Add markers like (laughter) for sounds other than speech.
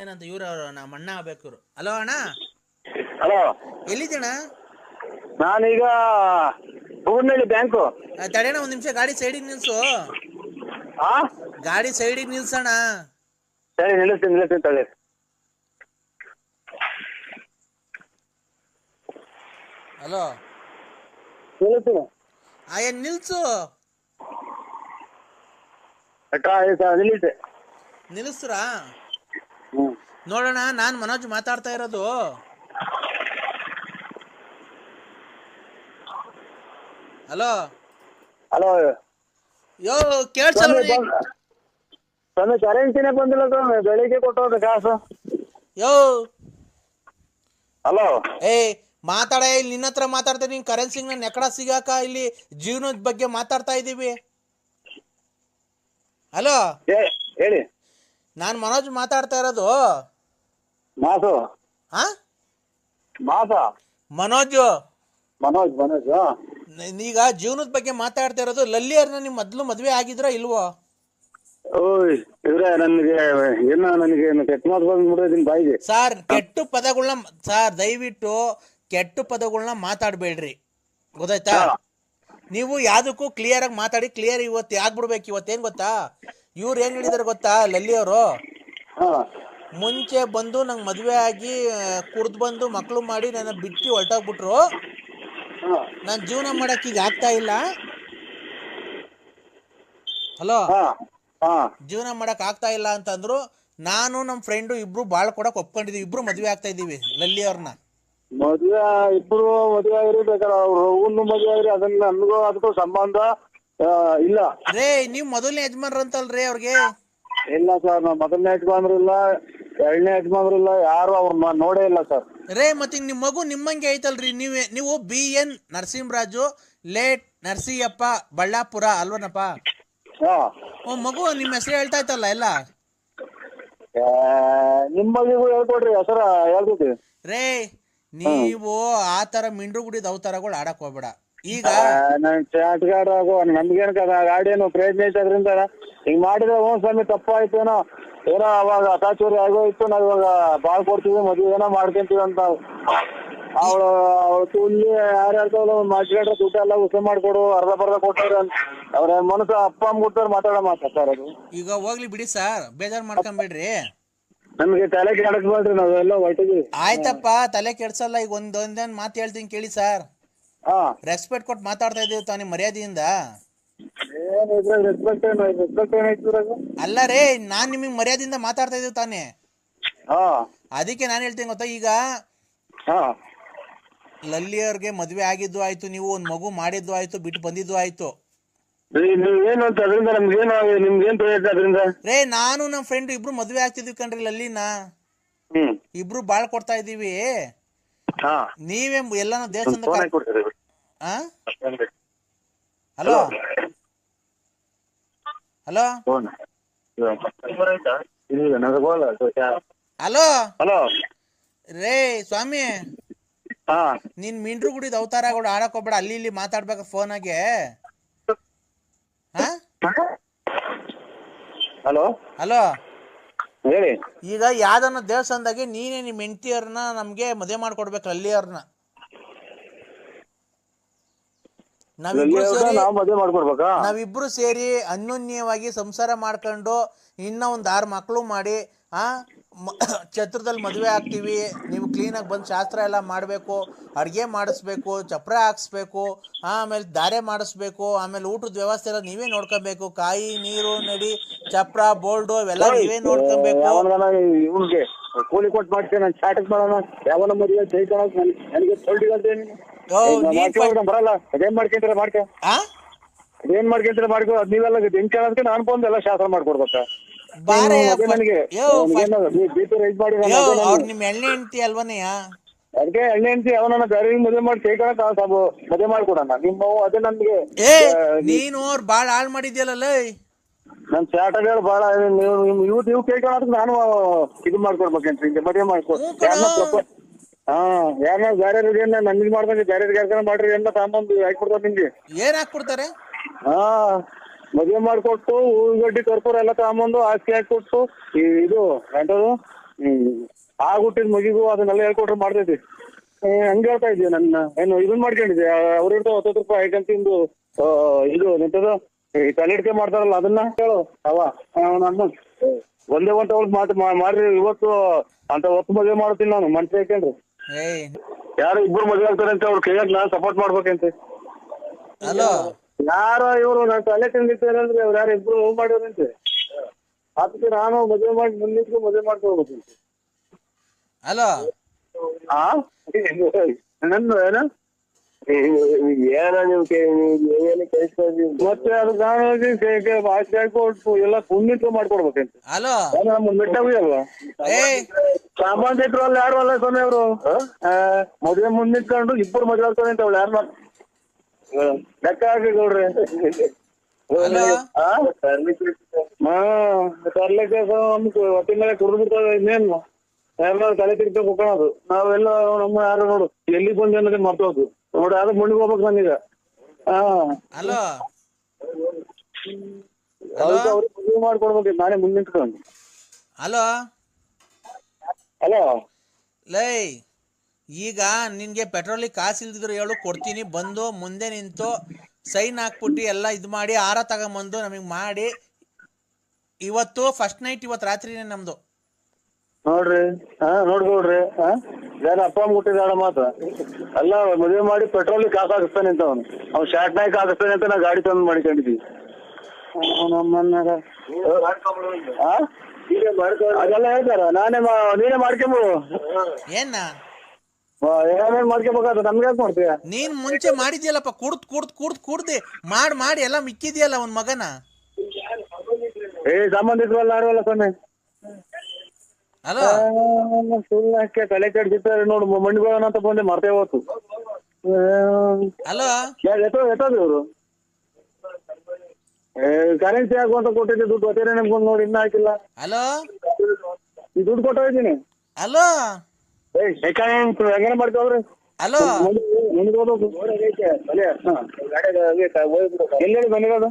ಏನಂತ ಇವ್ರು ನಮ್ಮ ಅಣ್ಣ ಆಗ್ಬೇಕು ಇವ್ರು. ಹಲೋ ಅಣ್ಣ? ಹಲೋ? ಎಲ್ಲಿದ್ದೀಣ? ನಾನೀಗ ಹೂವನಹಳ್ಳಿ ಬ್ಯಾಂಕು ತಡೆಯಣ ಒಂದ್ ನಿಮಿಷ ಗಾಡಿ ಸೈಡಿಗೆ ನಿಲ್ಸು. ಆ? ಗಾಡಿ ಸೈಡಿಗೆ ನಿಲ್ಸಣ್ಣ. ಸರಿ ನಿಲ್ಲಿಸ್ತೀನಿ ನಿಲ್ಲಿಸ್ತೀನಿ ತಗೊಳ್ಳಿ ಹಲೋ? ನಿಲ್ಲಿಸ್ತೀನಿ. ಅಯ್ಯ ನಿಲ್ಸು? ಟ್ರಾ ನಿಲ್ಲಿಸಿ. ನಿಲ್ಲಿಸ್ರಾ ಹ್ಞೂ ನೋಡೋಣ ನಾನು ಮನೋಜ್ ಮಾತಾಡ್ತಾ ಇರೋದು. ಹಲೋ. ಹಲೋ. ಯೋ ಕೇಳ್ಸಲ್ಲ ಕರೆನ್ಸಿನೇ ಬಂದಿಲ್ಲ ಬೆಳಿಗ್ಗೆ ಕೊಟ್ಟೋದು ಕಾಸು. ಯೋ. ಹಲೋ. ಏ ಮಾತಾಡ ಇಲ್ಲಿ ನಿನ್ನ ಹತ್ರ ಮಾತಾಡ್ತಾ ನೀನ್ ಕರೆನ್ಸಿ ನನ್ನ ಎಕಡ ಸಿಗಾಕ ಇಲ್ಲಿ ಜೀವನದ ಬಗ್ಗೆ ಮಾತಾಡ್ತಾ ಇದ್ದೀವಿ ಹಲೋ. ಹೇಳಿ. ನಾನು ಮನೋಜ್ ಮಾತಾಡ್ತಾ ಇರೋದು. ಮಾಸು ಹಾ? ಮಾಸ ಮನೋಜ್. ಮನೋಜ್ ಮನೋಜ್ ನ- ಈಗ ಜೀವನದ ಬಗ್ಗೆ ಮಾತಾಡ್ತಾ ಇರೋದು ಲಲ್ಲಿಯರ್ನ ನಿಮ್ ಮೊದ್ಲು ಮದ್ವೆ ಆಗಿದ್ರ ಇಲ್ವೋ? ಓಯ್ ಇವ್ರೆ ನನಗೆ ಏನು ನನಗೆ ಏನು ಕೆಟ್ಟ ಮಾತು ಬಂದ್ಬಿಟ್ಟಿದ್ದೀನಿ ಬಾಯಿಗೆ? ಸಾರ್ ಕೆಟ್ಟು ಪದಗಳನ್ನ ಸರ್ ದಯವಿಟ್ಟು ಕೆಟ್ಟ ಪದಗಳನ್ನ ಮಾತಾಡ್ಬೇಡ್ರಿ. ಗೊತ್ತಾಯ್ತಾ? ನೀವು ಯಾವ್ದಕ್ಕೂ ಕ್ಲಿಯರ್ ಆಗಿ ಮಾತಾಡಿ ಕ್ಲಿಯರ್ ಇವತ್ತು ಆಗ್ಬಿಡ್ಬೇಕು ಇವತ್ತೇನ್ ಗೊತ್ತಾ? ಇವ್ರು ಏನ್ ಹೇಳಿದಾರೆ ಗೊತ್ತಾ ಲಲ್ಲಿ ಅವರು? ಹಾ. ಮುಂಚೆ ಬಂದು ನಂಗೆ ಮದುವೆ ಆಗಿ ಕುಡ್ದು ಬಂದು ಮಕ್ಕಳು ಮಾಡಿ ನನ್ನ ಬಿಟ್ಟು ಹೊರಟೋಗ್ಬಿಟ್ರು. ನಾನು ಜೀವನ ಮಾಡಕ್ಕೆ ಈಗ ಆಗ್ತಾ ಇಲ್ಲ. ಹಲೋ ಜೀವನ ಮಾಡಕ್ ಆಗ್ತಾ ಇಲ್ಲ ಅಂತಂದ್ರು ನಾನು ನಮ್ಮ ಫ್ರೆಂಡು ಇಬ್ರು ಬಾಳ್ ಕೊಡಕ್ ಒಪ್ಕೊಂಡಿದೀವಿ ಇಬ್ರು ಮದ್ವೆ ಆಗ್ತಾ ಇದೀವಿ ಲಲ್ಲಿ ಅವ್ರನ್ನ ಮದ್ವೆ ಇಬ್ರು ಮದ್ವೆ ಆಗಿರಿ ಬೇಕಾದ್ರೆ ಅವ್ರು ಮದ್ವೆ ಆಗಿರಿ ಅದನ್ನ ನನ್ಗೂ ಅದಕ್ಕೂ ಸಂಬಂಧ ಇಲ್ಲ. ರೇ ನೀವ್ ಮೊದಲನೇ ಯಜಮಾನ್ರ ಅಂತಲ್ರಿ ಅವ್ರಿಗೆ? ಇಲ್ಲ ಸರ್ ನಾವು ಮೊದಲನೇ ಯಜಮಾನ್ರು ಇಲ್ಲ. ಎರಡನೇ ಇಲ್ಲ ಯಾರು ಅವ್ರನ್ನ ನೋಡೇ ಇಲ್ಲ ಸರ್. ರೇ ಮತ್ತೆ ನಿಮ್ಮ ಮಗು ನಿಮ್ಮಂಗೆ ಐತಲ್ರಿ. ನೀವೇ ನೀವು B N Narasimharaju late Narasiyappa Ballapura ಅಲ್ವನಪ್ಪ? ಹಾ. ಓ ಮಗು ನಿಮ್ಮ ಹೆಸರು ಹೇಳ್ತಾ ಇತ್ತಲ್ಲ ಎಲ್ಲ? ನಿಮ್ಮ ಮಗಿಗೂ ಹೇಳ್ಕೊಡ್ರಿ ಹೆಸರ ರೇ ನೀವು ಆ ತರ ಮಿಂಡ್ರು ಗುಡಿದ ಅವತಾರಗಳು ಆಡಕ್ ಹೋಗ್ಬೇಡ. ಈಗ ನನ್ ಚಾಟ್ಗಾರ ಆಗೋ ನಮ್ಗೇನ್ ಗಾಡಿ ಏನು ಪ್ರಯತ್ನ ಐತೆ ಅದ್ರಿಂದ ಹಿಂಗ್ ಮಾಡಿದ್ರೆ ಓಂ ಸ್ವಾಮಿ ತಪ್ಪಾಯ್ತೇನೋ? ಏನೋ ಅವಾಗ ಅತಾಚೂರಿ ಆಗೋಯ್ತು ನಾವ್ ಇವಾಗ ಬಾಳ್ ಕೊಡ್ತೀವಿ ಮದ್ವೆ ಏನೋ ಮಾಡ್ಕೊಂತೀವಿ ಅಂತ ಅವಳು ಅವಳು ತುಲ್ಲಿ ಯಾರ್ಯಾರ್ತಾವಲ್ಲ ಒಂದ್ ಮಾಚ್ಕೊಂಡ್ರೆ ದುಡ್ಡು ಎಲ್ಲ ಉಸ ಮಾಡ್ಕೊಡು ಅರ್ಧ ಬರ್ಧ ಕೊಟ್ಟಾರ ಅವ್ರ ಮನಸ್ಸು ಅಪ್ಪ ಅಮ್ಮ ಕೊಡ್ತಾರೆ ಮಾತಾಡೋ ಮಾತಾ ಸರ್ ಅದು ಈಗ ಹೋಗ್ಲಿ ಬಿಡಿ ಸರ್ ಬೇಜಾರ್ ಮಾಡ್ಕೊಂಬಿಡ್ರಿ. ನಮ್ಗೆ ತಲೆ ಕೆಡಕ್ಬೇಡ್ರಿ ನಾವೆಲ್ಲ ಹೊಟ್ಟಿದ್ವಿ ಆಯ್ತಪ್ಪ ತಲೆ ಕೆಡ್ಸಲ್ಲ ಈಗ ಒಂದೊಂದೇನ್ ಒಂದೊಂದ್ ಮಾತು ಹೇಳ್ತೀನಿ ಕೇಳಿ ಸರ್. ಹಾ. ರೆಸ್ಪೆಕ್ಟ್ ಕೊಟ್ಟು ಮಾತಾಡ್ತಾ ಇದೀವಿ ತಾನೇ ಮರ್ಯಾದೆಯಿಂದ. ಅಲ್ಲ ರೇ ನಾನ್ ನಿಮಗ್ ಮರ್ಯಾದಿಂದ ಮಾತಾಡ್ತಾ ಇದೀವಿ ತಾನೇ. ಅದಕ್ಕೆ ನಾನು ಹೇಳ್ತೀನಿ ಗೊತ್ತಾ? ಈಗ ಲಲ್ಲಿ ಅವ್ರಿಗೆ ಮದ್ವೆ ಆಗಿದ್ದು ಆಯ್ತು ನೀವು ಒಂದ್ ಮಗು ಮಾಡಿದ್ದು ಆಯ್ತು ಬಿಟ್ಟು ಬಂದಿದ್ದು ಆಯ್ತು. ರೇ ನಾನು ನಮ್ಮ ಫ್ರೆಂಡ್ ಇಬ್ರು ಮದ್ವೆ ಆಗ್ತಿದ್ವಿ ಕಣ್ರಿ ಲಲ್ಲಿನ. ಇಬ್ರು ಬಾಳ್ ಕೊಡ್ತಾ ಇದೀವಿ ನೀವೇ ಎಲ್ಲಾನು ಆ? ಹಲೋ. ಹಲೋ? ಹಲೋ? ಹಲೋ? ರೇ ಸ್ವಾಮಿ. ನೀನ್ ಮಿಂಡ್ರು ಗುಡಿದ ಅವತಾರಗಳು ಆಡಕ್ ಹೋಗ್ಬೇಡ ಅಲ್ಲಿ ಇಲ್ಲಿ ಮಾತಾಡ್ಬೇಕ ಫೋನಾಗೆ ಹಲೋ? ಹಲೋ? ಹೇಳಿ. ಈಗ ಯಾವ್ದನ್ನ ದೇವಸ್ಥಾನದಾಗೆ ನೀನೇ ನಿಮ್ ಹೆಂಡತಿಯವ್ರನ್ನ ನಮ್ಗೆ ಮದುವೆ ಮಾಡ್ಕೊಡ್ಬೇಕು ಅಲ್ಲಿ ಅವ್ರನ್ನ ನಾವಿಬ್ರು ಸೇರಿ ನಾವು ಮದುವೆ ಮಾಡ್ಕೊಡ್ಬೇಕಾ? ನಾವಿಬ್ರು ಸೇರಿ ಅನ್ಯೋನ್ಯವಾಗಿ ಸಂಸಾರ ಮಾಡ್ಕೊಂಡು ಇನ್ನ ಒಂದ್ ಆರು ಮಕ್ಕಳು ಮಾಡಿ ಆ ಮ- (coughs) ಛತ್ರದಲ್ಲಿ ಮದುವೆ ಆಗ್ತೀವಿ. ನೀವು ಕ್ಲೀನಾಗಿ ಬಂದು ಶಾಸ್ತ್ರ ಎಲ್ಲ ಮಾಡಬೇಕು ಅಡುಗೆ ಮಾಡಿಸ್ಬೇಕು ಚಪ್ರ ಹಾಕ್ಸ್ಬೇಕು ಆಮೇಲೆ ದಾರೆ ಮಾಡಿಸ್ಬೇಕು ಆಮೇಲೆ ಊಟದ ವ್ಯವಸ್ಥೆ ಎಲ್ಲ ನೀವೇ ನೋಡ್ಕೊಬೇಕು. ಕಾಯಿ ನೀರು ನಡಿ ಚಪ್ರ ಬೋಲ್ಡು ಇವೆಲ್ಲ ನೀವೇ ನೋಡ್ಕೊಬೇಕು. ಯಾವನ ಇವ್ನಿಗೆ ಕೂಲಿ ಕೊಟ್ಟು ಮಾಡ್ತೇನೆ ನಾನು ಚಾಟಕ್ ಮಾಡೋಣ. ಯಾವನ ಮದುವೆ ಜೈಕೊಳಕ್ ನನಗೆ ಫಸ್ಟ್- ಬರಲ್ಲ. ಅದೇನ್ ಮಾಡ್ಕೊಂತೀರ ಮಾಡ್ಕ. ಅದೇನ್ ಮಾಡ್ಕೊಂತೀರ ಮಾಡ್ಕೊ. ಅದ್ ನೀವೆಲ್ಲ ಹೆಂಗ್ ಕೇಳೋದಕ್ಕೆ ನಾನು ಬಂದು ಎಲ್ಲ ಶಾಸ್ತ್ರ ಮಾಡ್ಕೊಡ್ಬೇಕ. ಅವ್ರು ಎಣ್ಣೆ ಹೆಂಡ್ತಿ ಅಲ್ವನೆಯ ಅದಕ್ಕೆ ಎಣ್ಣೆ ಹೆಂಡತಿ ಅವನನ್ನ ಬೇರೆ ಮದುವೆ ಮಾಡಿ ಕೈಕೊಳಕ್ ಸಾಬು. ಮದುವೆ ಮಾಡ್ಕೊಡಣ. ನಿಮ್ಮ ಅದೇ ನನ್ಗೆ. ನೀನು ಅವ್ರು ಹಾಳ್ ಹಾಳು ಮಾಡಿದ್ಯಲ್ಲ ನನ್ ಚಾಟಗಳು ಬಾಳ ನೀವು ನೀವು ಕೇಳ್ಕೊಳಕ್ ನಾನು ಇದು ಮಾಡ್ಕೊಡ್ಬೇಕಂತ ಮದುವೆ ಮಾಡ್ಕೊ. ಹಾ ಯಾರ ಬೇರೆ ಏನ ನನ್ಗೆ ಮಾಡ್ದಂಗೆ ಬ್ಯಾರೆ ಯಾರ್ಗಾರ ಮಾಡ್ರಿ ಎಲ್ಲ ಸಾಂಬಂದು ಹಾಕೊಡ್ತಾರೆ ನಿಮ್ಗೆ. ಏನ್ ಹಾಕ್ಬಿಡ್ತಾರೆ ಹಾ ಮದುವೆ ಮಾಡ್ಕೊಟ್ಟು ಹೂಗಡ್ಡಿ ಕರ್ಪೂರ ಎಲ್ಲ ತಗೊಂಬಂದು ಆಸ್ತಿ ಹಾಕೊಟ್ಟು ಈ ಇದು ಎಂಟದು ಹ್ಮ್ ಆಗ್ಬಿಟ್ಟಿದ್ ಮಗಿಗೂ ಅದನ್ನೆಲ್ಲ ಹೇಳ್ಕೊಟ್ರೆ ಮಾಡ್ತೈತಿ. ಏ, ಹಂಗ್ ಹೇಳ್ತಾ ಇದ್ದೀವಿ ನನ್ನ. ಏನು ಇದನ್ ಮಾಡ್ಕೊಂಡಿದ್ದೆ. ಅವ್ರ ಇರ್ತಾವ ಹತ್ತತ್ತು ರೂಪಾಯಿ ಐಟಮ್ ತಿಂದು ಆ, ಇದು ನಿಂತದು ಈ ತಲೆಡಿಕೆ ಮಾಡ್ತಾರಲ್ಲ ಅದನ್ನ ಹೇಳು ಅವ ನನ್ನ. ಒಂದೇ ಒಂದ್ ಅವ್ಳು ಮಾತು ಮಾಡ್ರಿ ಇವತ್ತು ಅಂತ ಒತ್ತು ಮದುವೆ ಮಾಡ್ತೀನಿ ನಾನು ಮನ್ಸಿ ಹಾಕೊಂಡ್ರಿ ಏಯ್ ಯಾರು ಇಬ್ರು ಮದುವೆ ಆಗ್ತಾರೆ ಅಂತ ಅವ್ರ ಕೈಯಾಗ ನಾನ್ ಸಪೋರ್ಟ್ ಮಾಡ್ಬೇಕಂತೆ. ಹಲೋ. ಯಾರೋ ಇವ್ರು ನಾನು ತಲೆ ತಿಂದಿರ್ತಾರೆ ಅಂದ್ರೆ ಅವ್ರು ಯಾರು ಇಬ್ರು ಹೋಗ್ ಮಾಡಿದ್ರಂತೆ ಅದಕ್ಕೆ ನಾನು ಮದುವೆ ಮಾಡಿ ಮುಂದಿಟ್ಟು ಮದುವೆ ಮಾಡ್ಕೋಬೇಕು ಹಲೋ. ಆ? ನನ್ನ ಏನ? ಏನ ನೀವು ಏನು ಕೇಳಿಸ್ಕೊಂಡ್ರಿ ಮತ್ತೆ ಅದು ನಾನು ಹೋಗಿ ಕೈ- ಕೈ ಆಚೆ ಹಾಕೊಟ್ಟು ಎಲ್ಲ ಪುಣ್ಯತ್ವ ಮಾಡ್ಕೊಡ್ಬೇಕಂತ. ಹಲೋ? ನಮ್ಮ ಮೆಟ್ಟಾಗಿ ಅಲ್ವಾ ಸಾಮಾಜಿಕರು ಅಲ್ಲ ಯಾರು ಅಲ್ಲ ಸ್ವಾಮಿ ಅವರು? ಮದುವೆ ಮುಂದೆ ನಿಂತ್ಕೊಂಡು ಇಬ್ಬರು ಮದುವೆ ಆಗ್ತಾರೆ ಅಂತ ಅವ್ಳು ಯಾರು ಲೆಕ್ಕ ಹಾಕಿ ನೋಡ್ರಿ ಹಲೋ? ಆ? ಹಾ ತರ್ಲಿಕ್ಕೆ ಹೊತ್ತಿನ ಮೇಲೆ ಕುಡಿದು ಬಿಡ್ತಾವೆ ಇನ್ನೇನು? ಎಲ್ಲ ತಲೆ ತಿರ್ಕೊಂಡು ಕುಕ್ಕೋಣದು ನಾವೆಲ್ಲ ನಮ್ಮ ಯಾರು ನೋಡು ಎಲ್ಲಿ ಬಂದು ಅನ್ನೋದೇ ಮರ್ತೋದು. ನೋಡಿ ಅದು ಮಣ್ಣಿಗೆ ಹೋಗ್ಬೇಕು ನಾನೀಗ. ಹಾ. ಹಲೋ. ಅದಕ್ಕೆ ಅವ್ರಿಗೆ ಮದುವೆ ಮಾಡ್ಕೊಡ್ಬೇಕು ನಾನೇ ಮುಂದೆ ನಿಂತ್ಕೊಂಡು. ಹಲೋ. ಹಲೋ. ಲೈ ಈಗ ನಿನ್ಗೆ ಪೆಟ್ರೋಲಿಗೆ ಕಾಸು ಇಲ್ದಿದ್ರು ಹೇಳು ಕೊಡ್ತೀನಿ. ಬಂದು ಮುಂದೆ ನಿಂತು ಸೈನ್ ಹಾಕ್ಬಿಟ್ಟು ಎಲ್ಲ ಇದು ಮಾಡಿ ಆರ ತಗೊಂಬಂದು ನಮಗೆ ಮಾಡಿ. ಇವತ್ತು ಫಸ್ಟ್ ನೈಟ್ ಇವತ್ತು ರಾತ್ರಿನೇ ನಮ್ದು. ನೋಡ್ರಿ ಹಾ ನೋಡ್ಕೊಳ್ರಿ ಹಾ? ಜನ ಅಪ್ಪ ಅಮ್ಮ ಹುಟ್ಟಿದಾಳ ಮಾತ್ರ. ಅಲ್ಲ ಮದುವೆ ಮಾಡಿ ಪೆಟ್ರೋಲ್ ಕಾಸು ಹಾಕಿಸ್ತಾನೆ ಅಂತ ಅವನು. ಅವ್ನು ಶಾರ್ಟ್ ನಾಯ್ಕ್ ಹಾಕಿಸ್ತಾನೆ ಅಂತ ನಾ ಗಾಡಿ ತಂದು ಮಾಡಿಕೊಂಡಿದ್ವಿ. ನಮ್ಮನ್ನ ಆ? ಅದೆಲ್ಲ ಹೇಳ್ತಾರ ನಾನೇ ನೀನೇ ಮಾಡ್ಕೊಂಬಿಡು ಏನ? ಏನೇನ್ ಮಾಡ್ಕೋಬೇಕಾದ್ರೆ ನಮ್ಗೆ ಯಾಕೆ ಮಾಡ್ತೀಯ? ನೀನ್ ಮುಂಚೆ ಮಾಡಿದ್ಯಲ್ಲಪ್ಪ ಕುಡ್ದ್ ಕುಡ್ದ್ ಕುಡ್ದ್ ಕುಡ್ದೆ. ಮಾಡಿ ಮಾಡಿ ಎಲ್ಲ ಮಿಕ್ಕಿದ್ಯಲ್ಲ ಅವನ್ ಮಗನ? ಏ ಸಂಬಂಧಿಕರು ಅಲ್ಲ ಯಾರು ಅಲ್ಲ ಹಾಕಿ ತಲೆ ಕೆಡ್ಸಿರ್ತಾರೆ ನೋಡು ಮಣ್ಣಿಗೋಣ ಅಂತ ಬಂದೆ ಮರ್ತೇ ಹೋತು ಹಲೋ ಎತ್ತೋ ಎತ್ತೋದು ಇವರು ಕರೆನ್ಸಿ ಹಾಕುವಂತ ಕೊಟ್ಟಿದ್ದೆ ದುಡ್ಡು ಗೊತ್ತೇನೆ ನಮ್ಗೊಂದು ನೋಡಿ ಇನ್ನೂ ಹಾಕಿಲ್ಲ. ಹಲೋ ಈ ದುಡ್ಡು ಕೊಟ್ಟು ಹೋಗಿದ್ದೀನಿ ಹಲೋ ಹೆಂಗನ ಮಾಡ್ಕೋವ್ರಿ ಹಲೋ ಮುಂದೆ ಹೋಗ್ಬೇಕು ಎಲ್ಲಿ ಬಂದಿರೋದು?